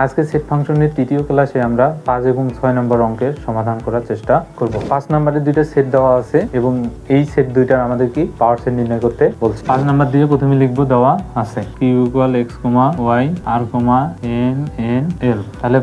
আজকে সেট ফাংশনের তৃতীয় ক্লাসে আমরা পাঁচ এবং ছয় নম্বর অঙ্কের সমাধান করার চেষ্টা করব। পাঁচ নম্বরে দুইটা সেট দেওয়া আছে এবং এই সেট দুইটার আমাদের কি পাওয়ার সেট নির্ণয় করতে বলছে। পাঁচ নাম্বার দিয়ে প্রথমে লিখব দেওয়া আছে Q equal X comma Y আর কমা এন এন এল তাহলে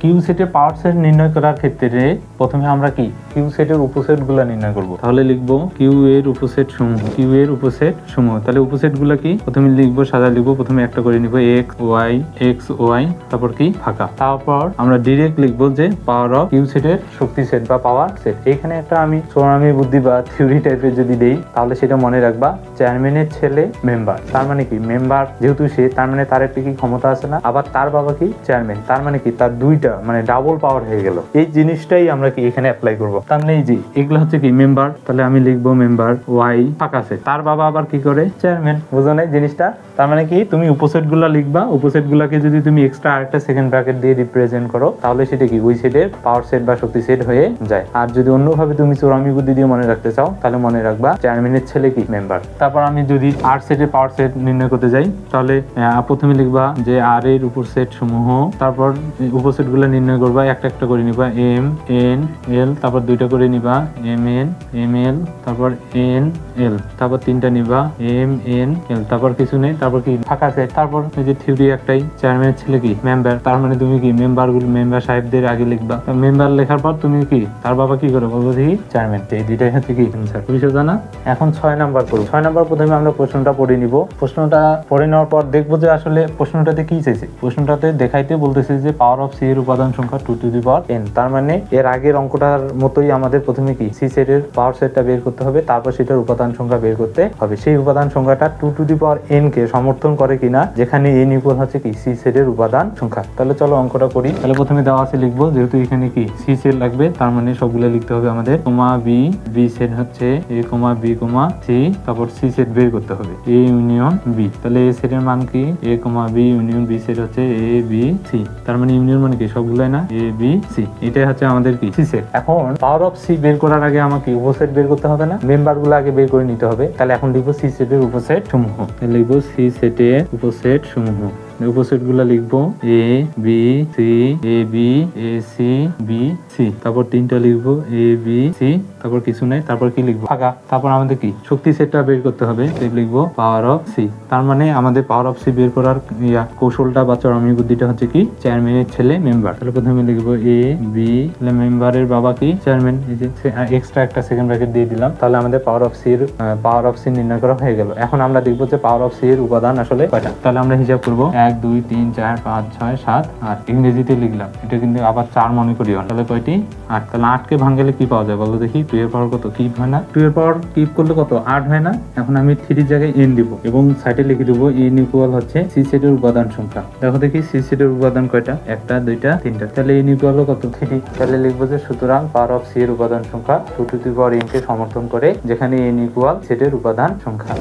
কিউ সেটে পাওয়ার সেট নির্ণয় করার ক্ষেত্রে প্রথমে আমরা কি কিউ সেটের উপসেটগুলা নির্ণয় করব। তাহলে লিখব কিউ এর উপসেট সমূহ। কিউ এর উপসেট সমূহ। তাহলে উপসেটগুলা কি? প্রথমে লিখব, সাদা লিখব, প্রথমে একটা করে নিব এক্স ওয়াই এক্স ওয়াই তারপর কি? ফাঁকা। তারপর আমরা ডিরেক্ট লিখব যে পাওয়ার অফ কিউ সেটের শক্তি সেট বা পাওয়ার সেট এখানে একটা আমি সোনামি বুদ্ধি বা থিওরি টাইপের যদি দেই, তাহলে সেটা মনে রাখবা চেয়ারম্যানের ছেলে মেম্বার তার মানে কি? মেম্বার যেহেতু সে, তার মানে তার একটা কি ক্ষমতা আছে না? আবার তার বাবা কি? চেয়ারম্যান তার মানে কি? তার দুইটা মানে ডাবল পাওয়ার হয়ে গেল। এই জিনিসটাই আমরা কি এখানে অ্যাপ্লাই করব? তার এই যে, এগুলো হচ্ছে কি মেম্বার তাহলে আমি লিখব মেম্বার ওয়াই ফাঁকা আছে। তার বাবা আবার কি করে? চেয়ারম্যান বুঝো নাই জিনিসটা? তার মানে কি? তুমি উপসেটগুলা লিখবা, উপসেট গুলাকে যদি তুমি এক্সট্রা আরেকটা সেকেন্ড ব্র্যাকেট দিয়ে রিপ্রেজেন্ট করো, তাহলে সেটা কি? ওই সেটের পাওয়ার সেট বা শক্তি সেট হয়ে যায়। আর যদি অন্যভাবে তুমি চোরামি বুদ্ধি দিয়ে মনে রাখতে চাও, তাহলে মনে রাখবা চেয়ারম্যানের ছেলে কি? মেম্বার তারপর আমি যদি আর সেটের পাওয়ার সেট নির্ণয় করতে যাই, তাহলে প্রথমে লিখবা যে আর এর উপর সেট সমূহ, তারপর উপসেটগুলো নির্ণয় করবা, একটা একটা করে নিবা এম এন এল তারপর দুইটা করে নিবা, এম এন, এম এল, তারপর এন এল, তারপর তিনটা নিবা, এম এন, এল, তারপর কিছু নেই, তারপর কি ফাঁকা সেট তারপর এই যে থিওরি একটাই চেয়ারম্যানের ছেলে কি? মেম্বার, তার মানে তুমি কি? মেম্বারগুলো মেম্বার সাহেবদের আগে লিখবা। মেম্বার লেখার পর তুমি কি? তার বাবা কি করে? বলব দেখি, চেয়ারম্যান। এই দুইটাই হচ্ছে কি? অ্যান্সার বুঝছ জানা এখন ছয় নাম্বার করব ছয় নাম্বার প্রথমে আমরা প্রশ্নটা পড়ে নিব। প্রশ্নটা পড়ে নেওয়ার পর দেখব যে আসলে প্রশ্নটাতে কি চাইছে। প্রশ্নটাতে দেখাইতে বলতেছে যে পাওয়ার অফ সি এর উপাদান সংখ্যা two to the power N তার মানে এর আগের অঙ্কটার মতোই আমাদের প্রথমে কি? সি সেটের পাওয়ার সেটটা বের করতে হবে, তারপর সেটার উপাদান সংখ্যা বের করতে হবে। সেই উপাদান সংখ্যাটা two to the power N কে সমর্থন করে কিনা, যেখানে এন ইকুয়াল হচ্ছে কি? সি সেটের উপাদান সংখ্যা। তাহলে চলো অঙ্কটা করি। তাহলে প্রথমে দেওয়া আছে লিখব, যেহেতু এখানে কি? সি সেট লাগবে, তার মানে সবগুলো লিখতে হবে আমাদের। কোমা বি বি সেট হচ্ছে A comma B comma C তারপর সি সেট বের করতে হবে। এ ইউনিয়ন বি তাহলে এ সেটের মান কি? A comma B union B set হচ্ছে এ বি সি তার মানে ইউনিয়ন মানে কি? সবগুলাই না? এ বি সি এটাই হচ্ছে আমাদের কি? সি সেট এখন পাওয়ার অফ সি বের করার আগে আমাকে উপসেট বের করতে হবে না। মেম্বারগুলো আগে বের করে নিতে হবে। তাহলে এখন লিখব সি সেটের উপসেট সমূহ। লিখব সি সেটের উপসেট সমূহ। A, B, C, A, B, A, C, B, C. তারপর তিনটা এ, বি, সি। তারপর কিছু নাই, তারপর কি ফাঁকা। তারপর আমাদের কি? শক্তি সেটটা বের করতে হবে। পাওয়ার অফ সি তার মানে আমাদের পাওয়ার অফ সি বের করার কৌশলটা বা চরমি বুদ্ধিটা হচ্ছে কি? চেয়ারম্যানের ছেলে মেম্বার তাহলে প্রথমে লিখব এ, বি। তাহলে মেম্বারের বাবা কি? চেয়ারম্যান এই যে এক্সট্রা একটা সেকেন্ড ব্র্যাকেট দিয়ে দিলাম। তাহলে আমাদের পাওয়ার অফ সি এর পাওয়ার অফ সি নির্ণয় করা হয়ে গেল। এখন আমরা দেখব যে পাওয়ার অফ সি এর উপাদান আসলে কয়টা? তাহলে আমরা হিসাব করব এক, দুই, তিন, চার, পাঁচ, ছয়, সাত, আট। ইংরেজিতে লিখলাম। এটা কিন্তু আবার চার মনে করিও না। তাহলে কয়টি? আট। তাহলে আটকে ভাঙলে কি পাওয়া যায় বলো দেখি? টু এর পাওয়ার কত? কিপ হয় না? টু এর পাওয়ার কিপ করলে কত? আট হয় না? এখন আমি থ্রির জায়গায় এন দিব এবং সাইডে লিখে দেবো এন ইকুয়াল হচ্ছে সি সেটের উপাদান সংখ্যা। দেখো দেখি সি সেটের উপাদান কয়টা? একটা, দুইটা, তিনটা। তাহলে এন ইকুয়াল কত? থ্রি তাহলে লিখব যে সুতরাং পাওয়ার অফ সি এর উপাদান সংখ্যা two to the power N কে সমর্থন করে, যেখানে এন ইকুয়াল সেটের উপাদান সংখ্যা।